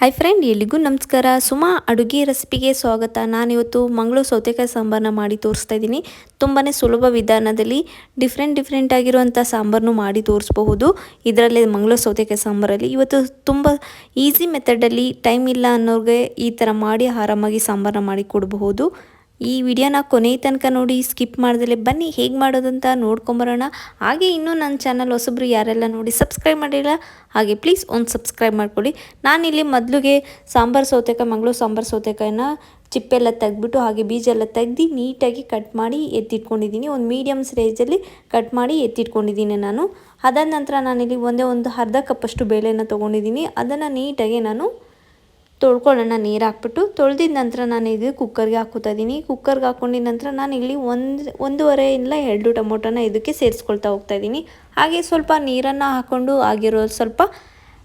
Hi friend ಎಲ್ಲಿಗೂ ನಮಸ್ಕಾರ. ಸುಮಾ ಅಡುಗೆ ರೆಸಿಪಿಗೆ ಸ್ವಾಗತ. ನಾನಿವತ್ತು ಮಂಗಳೂರು ಸೌತೆಕಾಯಿ ಸಾಂಬಾರನ್ನ ಮಾಡಿ ತೋರಿಸ್ತಾ ಇದ್ದೀನಿ. ತುಂಬಾ ಸುಲಭ ವಿಧಾನದಲ್ಲಿ ಡಿಫ್ರೆಂಟ್ ಡಿಫ್ರೆಂಟ್ ಆಗಿರುವಂಥ ಸಾಂಬಾರನ್ನು ಮಾಡಿ ತೋರಿಸ್ಬಹುದು. ಇದರಲ್ಲಿ ಮಂಗಳೂರು ಸೌತೆಕಾಯಿ ಸಾಂಬಾರಲ್ಲಿ. ಇವತ್ತು ತುಂಬ ಈಸಿ ಮೆಥಡಲ್ಲಿ ಟೈಮ್ ಇಲ್ಲ ಅನ್ನೋರಿಗೆ ಈ ಥರ ಮಾಡಿ ಆರಾಮಾಗಿ ಸಾಂಬಾರನ್ನ ಮಾಡಿ ಕೊಡಬಹುದು. ಈ ವಿಡಿಯೋನ ಕೊನೆ ತನಕ ನೋಡಿ, ಸ್ಕಿಪ್ ಮಾಡ್ದಲೆ ಬನ್ನಿ. ಹೇಗೆ ಮಾಡೋದು ಅಂತ ನೋಡ್ಕೊಂಬರೋಣ. ಹಾಗೆ ಇನ್ನೂ ನನ್ನ ಚಾನಲ್ ಹೊಸಬ್ರು ಯಾರೆಲ್ಲ ನೋಡಿ ಸಬ್ಸ್ಕ್ರೈಬ್ ಮಾಡಿಲ್ಲ, ಹಾಗೆ ಪ್ಲೀಸ್ ಒಂದು ಸಬ್ಸ್ಕ್ರೈಬ್ ಮಾಡ್ಕೊಳ್ಳಿ. ನಾನಿಲ್ಲಿ ಮೊದಲಿಗೆ ಸಾಂಬಾರು, ಸೌತೆಕಾಯಿ, ಮಂಗಳೂರು ಸಾಂಬಾರು, ಸೌತೆಕಾಯಿನ ಚಿಪ್ಪೆಲ್ಲ ತೆಗೆದ್ಬಿಟ್ಟು, ಹಾಗೆ ಬೀಜ ಎಲ್ಲ ತೆಗ್ದು ನೀಟಾಗಿ ಕಟ್ ಮಾಡಿ ಎತ್ತಿಟ್ಕೊಂಡಿದ್ದೀನಿ. ಒಂದು ಮೀಡಿಯಮ್ ಸೈಜಲ್ಲಿ ಕಟ್ ಮಾಡಿ ಎತ್ತಿಟ್ಕೊಂಡಿದ್ದೀನಿ ನಾನು. ಅದಾದ ನಂತರ ನಾನಿಲ್ಲಿ ಒಂದೇ ಒಂದು ಅರ್ಧ ಕಪ್ಪಷ್ಟು ಬೇಳೆನ ತೊಗೊಂಡಿದ್ದೀನಿ. ಅದನ್ನು ನೀಟಾಗಿ ನಾನು ತೊಳ್ಕೊಳ್ಳೋಣ, ನೀರು ಹಾಕ್ಬಿಟ್ಟು ತೊಳೆದಿದ ನಂತರ ನಾನು ಇದು ಕುಕ್ಕರ್ಗೆ ಹಾಕೋತಾ ಇದ್ದೀನಿ ಕುಕ್ಕರ್ಗೆ ಹಾಕೊಂಡಿದ ನಂತರ ನಾನು ಇಲ್ಲಿ ಒಂದು, ಒಂದೂವರೆಯಿಂದ ಎರಡು ಟೊಮೊಟೊನ ಇದಕ್ಕೆ ಸೇರಿಸ್ಕೊಳ್ತಾ ಹೋಗ್ತಾ ಇದ್ದೀನಿ ಹಾಗೆ ಸ್ವಲ್ಪ ನೀರನ್ನು ಹಾಕ್ಕೊಂಡು ಆಗಿರೋ ಸ್ವಲ್ಪ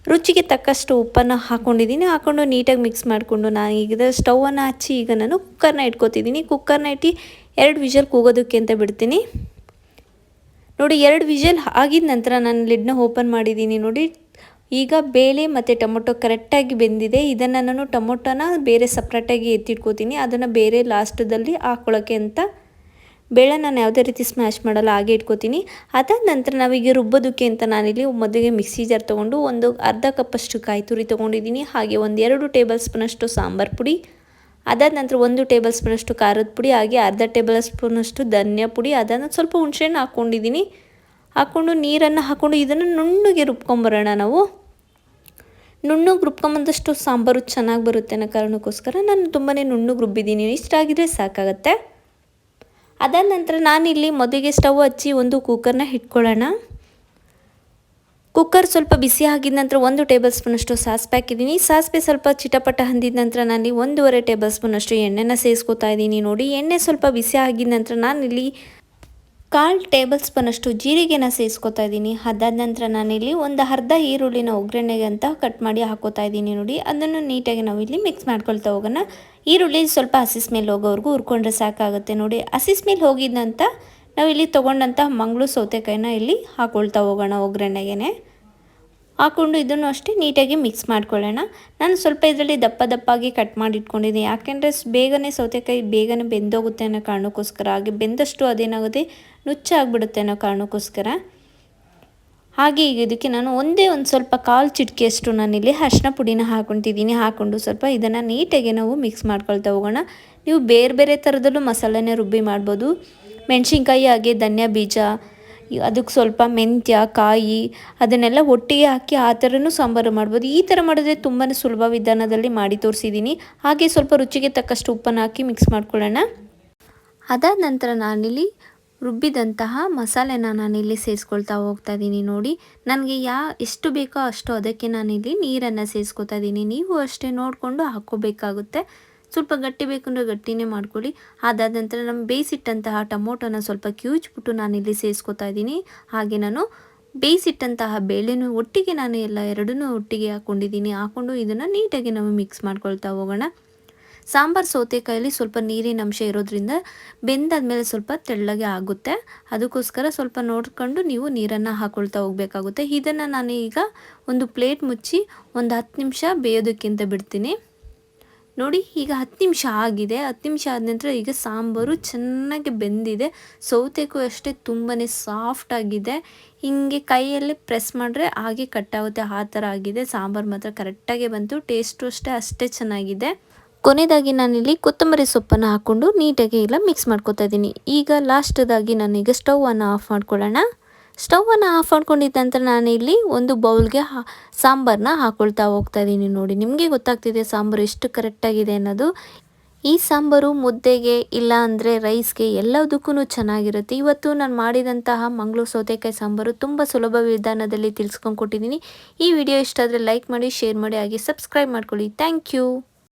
ರುಚಿಗೆ ತಕ್ಕಷ್ಟು ಉಪ್ಪನ್ನು ಹಾಕ್ಕೊಂಡಿದ್ದೀನಿ ಹಾಕ್ಕೊಂಡು ನೀಟಾಗಿ ಮಿಕ್ಸ್ ಮಾಡಿಕೊಂಡು ನಾನು ಈಗ ಸ್ಟವನ್ನು ಹಚ್ಚಿ ಈಗ ನಾನು ಕುಕ್ಕರ್ನ ಇಟ್ಕೊತಿದ್ದೀನಿ ಕುಕ್ಕರ್ನ ಇಟ್ಟು ಎರಡು ವಿಷಲ್ ಕೂಗೋದಕ್ಕೆ ಅಂತ ಬಿಡ್ತೀನಿ. ನೋಡಿ, ಎರಡು ವಿಷಲ್ ಆಗಿದ ನಂತರ ನಾನು ಲಿಡ್ನ ಓಪನ್ ಮಾಡಿದ್ದೀನಿ ನೋಡಿ ಈಗ ಬೇಳೆ ಮತ್ತು ಟೊಮೊಟೊ ಕರೆಕ್ಟಾಗಿ ಬೆಂದಿದೆ. ಇದನ್ನು ನಾನು ಟೊಮೊಟೊನ ಬೇರೆ ಸಪ್ರೇಟಾಗಿ ಎತ್ತಿಟ್ಕೋತೀನಿ. ಅದನ್ನು ಬೇರೆ ಲಾಸ್ಟದಲ್ಲಿ ಹಾಕ್ಕೊಳ್ಳೋಕ್ಕೆ ಅಂತ ಬೇಳೆ ನಾನು ಯಾವುದೇ ರೀತಿ ಸ್ಮ್ಯಾಶ್ ಮಾಡಲ್ಲ, ಹಾಗೆ ಇಟ್ಕೋತೀನಿ. ಅದಾದ ನಂತರ ನಾವೀಗ ರುಬ್ಬೋದಕ್ಕೆ ಅಂತ ನಾನಿಲ್ಲಿ ಮೊದಲಿಗೆ ಮಿಕ್ಸಿ ಜಾರ್ ತೊಗೊಂಡು ಒಂದು ಅರ್ಧ ಕಪ್ಪಷ್ಟು ಕಾಯಿ ತುರಿ ತೊಗೊಂಡಿದ್ದೀನಿ. ಹಾಗೆ ಒಂದು ಎರಡು ಟೇಬಲ್ ಸ್ಪೂನಷ್ಟು ಸಾಂಬಾರು ಪುಡಿ, ಅದಾದ ನಂತರ ಒಂದು ಟೇಬಲ್ ಸ್ಪೂನಷ್ಟು ಖಾರದ ಪುಡಿ, ಹಾಗೆ ಅರ್ಧ ಟೇಬಲ್ ಸ್ಪೂನಷ್ಟು ಧನ್ಯ ಪುಡಿ, ಅದನ್ನು ಸ್ವಲ್ಪ ಹುಣಸೆಹಣ್ಣು ಹಾಕ್ಕೊಂಡಿದ್ದೀನಿ ಹಾಕ್ಕೊಂಡು ನೀರನ್ನು ಹಾಕ್ಕೊಂಡು ಇದನ್ನು ನುಣ್ಣಗೆ ರುಬ್ಕೊಂಬರೋಣ ನಾವು. ನುಣ್ಣಗೆ ರುಬ್ಕೊಂಬಂದಷ್ಟು ಸಾಂಬಾರು ಚೆನ್ನಾಗಿ ಬರುತ್ತೆ ಅನ್ನೋ ಕಾರಣಕ್ಕೋಸ್ಕರ ನಾನು ತುಂಬಾ ನುಣ್ಣಗೆ ರುಬ್ಬಿದ್ದೀನಿ. ಇಷ್ಟಾಗಿದ್ರೆ ಸಾಕಾಗತ್ತೆ. ಅದಾದ ನಂತರ ನಾನಿಲ್ಲಿ ಮೊದಲಿಗೆ ಸ್ಟವ್ ಹಚ್ಚಿ ಒಂದು ಕುಕ್ಕರ್ನ ಇಟ್ಕೊಳ್ಳೋಣ ಕುಕ್ಕರ್ ಸ್ವಲ್ಪ ಬಿಸಿ ಆಗಿದ ನಂತರ ಒಂದು ಟೇಬಲ್ ಸ್ಪೂನಷ್ಟು ಸಾಸಿವೆ ಹಾಕಿದ್ದೀನಿ ಸಾಸಿವೆ ಸ್ವಲ್ಪ ಚಿಟಪಟ ಹಂದಿದ ನಂತರ ನಾನು ಒಂದೂವರೆ ಟೇಬಲ್ ಸ್ಪೂನಷ್ಟು ಎಣ್ಣೆನ ಸೇರಿಸ್ಕೊತಾ ಇದ್ದೀನಿ ನೋಡಿ. ಎಣ್ಣೆ ಸ್ವಲ್ಪ ಬಿಸಿ ಆಗಿದ ನಂತರ ನಾನಿಲ್ಲಿ ಕಾಲು ಟೇಬಲ್ ಸ್ಪೂನಷ್ಟು ಜೀರಿಗೆನ ಸೇರಿಸ್ಕೊತಾ ಇದ್ದೀನಿ. ಅದಾದ ನಂತರ ನಾನಿಲ್ಲಿ ಒಂದು ಅರ್ಧ ಈರುಳ್ಳಿನ ಒಗ್ಗರಣೆಗೆ ಅಂತ ಕಟ್ ಮಾಡಿ ಹಾಕೋತಾ ಇದ್ದೀನಿ ನೋಡಿ. ಅದನ್ನು ನೀಟಾಗಿ ನಾವು ಇಲ್ಲಿ ಮಿಕ್ಸ್ ಮಾಡ್ಕೊಳ್ತಾ ಹೋಗೋಣ. ಈರುಳ್ಳಿ ಸ್ವಲ್ಪ ಹಸಿ ಸ್ಮೆಲ್ ಹೋಗೋವರೆಗೂ ಹುರ್ಕೊಂಡ್ರೆ ಸಾಕಾಗುತ್ತೆ ನೋಡಿ. ಹಸಿಸ್ ಮೇಲೆ ಹೋಗಿದ್ದಂತ ನಾವಿಲ್ಲಿ ತೊಗೊಂಡಂಥ ಮಂಗಳೂರು ಸೌತೆಕಾಯಿನ ಇಲ್ಲಿ ಹಾಕೊಳ್ತಾ ಹೋಗೋಣ ಒಗ್ಗರಣೆಗೆ ಹಾಕ್ಕೊಂಡು ಇದನ್ನು ಅಷ್ಟೇ ನೀಟಾಗಿ ಮಿಕ್ಸ್ ಮಾಡ್ಕೊಳ್ಳೋಣ. ನಾನು ಸ್ವಲ್ಪ ಇದರಲ್ಲಿ ದಪ್ಪ ದಪ್ಪಾಗಿ ಕಟ್ ಮಾಡಿ ಇಟ್ಕೊಂಡಿದ್ದೀನಿ ಯಾಕೆಂದರೆ ಬೇಗನೆ ಸೌತೆಕಾಯಿ ಬೇಗನೆ ಬೆಂದೋಗುತ್ತೆ ಅನ್ನೋ ಕಾರಣಕ್ಕೋಸ್ಕರ, ಹಾಗೆ ಬೆಂದಷ್ಟು ಅದೇನಾಗುತ್ತೆ ನುಚ್ಚಾಗ್ಬಿಡುತ್ತೆ ಅನ್ನೋ ಕಾರಣಕ್ಕೋಸ್ಕರ. ಹಾಗೆ ಈಗ ಇದಕ್ಕೆ ನಾನು ಒಂದೇ ಒಂದು ಸ್ವಲ್ಪ ಕಾಲು ಚಿಟಿಕೆಯಷ್ಟು ನಾನಿಲ್ಲಿ ಅರ್ಶಿನ ಪುಡಿನ ಹಾಕೊತಿದ್ದೀನಿ ಹಾಕ್ಕೊಂಡು ಸ್ವಲ್ಪ ಇದನ್ನು ನೀಟಾಗಿ ನಾವು ಮಿಕ್ಸ್ ಮಾಡ್ಕೊಳ್ತಾ ಹೋಗೋಣ. ನೀವು ಬೇರೆ ಬೇರೆ ಥರದಲ್ಲೂ ಮಸಾಲೆನೇ ರುಬ್ಬಿ ಮಾಡ್ಬೋದು. ಮೆಣಸಿನ್ಕಾಯಿ ಹಾಗೆ ಧನ್ಯ ಬೀಜ ಅದಕ್ಕೆ ಸ್ವಲ್ಪ ಮೆಂತ್ಯ, ಕಾಯಿ ಅದನ್ನೆಲ್ಲ ಒಟ್ಟಿಗೆ ಹಾಕಿ ಆ ಥರನೂ ಸಾಂಬಾರು ಮಾಡ್ಬೋದು. ಈ ಥರ ಮಾಡಿದ್ರೆ ತುಂಬಾ ಸುಲಭ ವಿಧಾನದಲ್ಲಿ ಮಾಡಿ ತೋರಿಸಿದ್ದೀನಿ. ಹಾಗೆ ಸ್ವಲ್ಪ ರುಚಿಗೆ ತಕ್ಕಷ್ಟು ಉಪ್ಪನ್ನು ಹಾಕಿ ಮಿಕ್ಸ್ ಮಾಡ್ಕೊಳ್ಳೋಣ. ಅದಾದ ನಂತರ ನಾನಿಲ್ಲಿ ರುಬ್ಬಿದಂತಹ ಮಸಾಲೆನ ನಾನಿಲ್ಲಿ ಸೇರಿಸ್ಕೊಳ್ತಾ ಹೋಗ್ತಾ ಇದ್ದೀನಿ ನೋಡಿ. ನನಗೆ ಯಾ, ಎಷ್ಟು ಬೇಕೋ ಅಷ್ಟು ಅದಕ್ಕೆ ನಾನಿಲ್ಲಿ ನೀರನ್ನು ಸೇರಿಸ್ಕೊತಾ ಇದ್ದೀನಿ. ನೀವು ಅಷ್ಟೇ ನೋಡಿಕೊಂಡು ಹಾಕ್ಕೋಬೇಕಾಗುತ್ತೆ. ಸ್ವಲ್ಪ ಗಟ್ಟಿ ಬೇಕಂದ್ರೆ ಗಟ್ಟಿನೇ ಮಾಡ್ಕೊಳ್ಳಿ. ಅದಾದ ನಂತರ ನಮ್ಮ ಬೇಯಿಸಿಟ್ಟಂತಹ ಟೊಮೊಟೊನ ಸ್ವಲ್ಪ ಕ್ಯೂಚ್ಬಿಟ್ಟು ನಾನಿಲ್ಲಿ ಸೇರಿಸ್ಕೊತಾ ಇದ್ದೀನಿ. ಹಾಗೆ ನಾನು ಬೇಯಿಸಿಟ್ಟಂತಹ ಬೇಳೆನೂ ಒಟ್ಟಿಗೆ ನಾನು ಎಲ್ಲ ಎರಡನ್ನೂ ಒಟ್ಟಿಗೆ ಹಾಕ್ಕೊಂಡಿದ್ದೀನಿ ಹಾಕ್ಕೊಂಡು ಇದನ್ನು ನೀಟಾಗಿ ನಾವು ಮಿಕ್ಸ್ ಮಾಡ್ಕೊಳ್ತಾ ಹೋಗೋಣ. ಸಾಂಬಾರು ಸೌತೆಕಾಯಲ್ಲಿ ಸ್ವಲ್ಪ ನೀರಿನ ಅಂಶ ಇರೋದ್ರಿಂದ ಬೆಂದಾದ್ಮೇಲೆ ಸ್ವಲ್ಪ ತೆಳ್ಳಗೆ ಆಗುತ್ತೆ. ಅದಕ್ಕೋಸ್ಕರ ಸ್ವಲ್ಪ ನೋಡ್ಕೊಂಡು ನೀವು ನೀರನ್ನು ಹಾಕ್ಕೊಳ್ತಾ ಹೋಗಬೇಕಾಗುತ್ತೆ. ಇದನ್ನು ನಾನು ಈಗ ಒಂದು ಪ್ಲೇಟ್ ಮುಚ್ಚಿ ಒಂದು ಹತ್ತು ನಿಮಿಷ ಬೇಯೋದಕ್ಕಿಂತ ಬಿಡ್ತೀನಿ. ನೋಡಿ, ಈಗ ಹತ್ತು ನಿಮಿಷ ಆಗಿದೆ. ಹತ್ತು ನಿಮಿಷ ಆದ ನಂತರ ಈಗ ಸಾಂಬಾರು ಚೆನ್ನಾಗಿ ಬೆಂದಿದೆ. ಸೌತೆಗೂ ಅಷ್ಟೇ ತುಂಬಾ ಸಾಫ್ಟ್ ಆಗಿದೆ. ಹಿಂಗೆ ಕೈಯಲ್ಲಿ ಪ್ರೆಸ್ ಮಾಡಿದ್ರೆ ಹಾಗೆ ಕಟ್ಟಾಗುತ್ತೆ ಆ ಥರ ಆಗಿದೆ. ಸಾಂಬಾರು ಮಾತ್ರ ಕರೆಕ್ಟಾಗಿ ಬಂತು. ಟೇಸ್ಟು ಅಷ್ಟೇ ಅಷ್ಟೇ ಚೆನ್ನಾಗಿದೆ. ಕೊನೆಯದಾಗಿ ನಾನಿಲ್ಲಿ ಕೊತ್ತಂಬರಿ ಸೊಪ್ಪನ್ನು ಹಾಕ್ಕೊಂಡು ನೀಟಾಗಿ ಎಲ್ಲ ಮಿಕ್ಸ್ ಮಾಡ್ಕೊತಾ ಇದ್ದೀನಿ. ಈಗ ಲಾಸ್ಟದಾಗಿ ನಾನೀಗ ಸ್ಟೌವನ್ನು ಆಫ್ ಮಾಡ್ಕೊಳ್ಳೋಣ. ಸ್ಟವನ್ನು ಆಫ್ ಮಾಡ್ಕೊಂಡಿದ್ದ ನಂತರ ಇಲ್ಲಿ ಒಂದು ಬೌಲ್ಗೆ ಹಾ ಸಾಂಬಾರನ್ನ ಹಾಕೊಳ್ತಾ ಹೋಗ್ತಾ ಇದ್ದೀನಿ ನೋಡಿ. ನಿಮಗೆ ಗೊತ್ತಾಗ್ತಿದೆ ಸಾಂಬಾರು ಎಷ್ಟು ಕರೆಕ್ಟಾಗಿದೆ ಅನ್ನೋದು. ಈ ಸಾಂಬಾರು ಮುದ್ದೆಗೆ ಇಲ್ಲ ಅಂದರೆ ರೈಸ್ಗೆ ಎಲ್ಲದಕ್ಕೂ ಚೆನ್ನಾಗಿರುತ್ತೆ. ಇವತ್ತು ನಾನು ಮಾಡಿದಂತಹ ಮಂಗಳೂರು ಸೌತೆಕಾಯಿ ಸಾಂಬಾರು ತುಂಬ ಸುಲಭ ವಿಧಾನದಲ್ಲಿ ತಿಳಿಸ್ಕೊಂಡು ಕೊಟ್ಟಿದ್ದೀನಿ ಈ ವಿಡಿಯೋ ಇಷ್ಟ ಆದರೆ ಲೈಕ್ ಮಾಡಿ, ಶೇರ್ ಮಾಡಿ, ಹಾಗೆ ಸಬ್ಸ್ಕ್ರೈಬ್ ಮಾಡ್ಕೊಳ್ಳಿ. Thank you.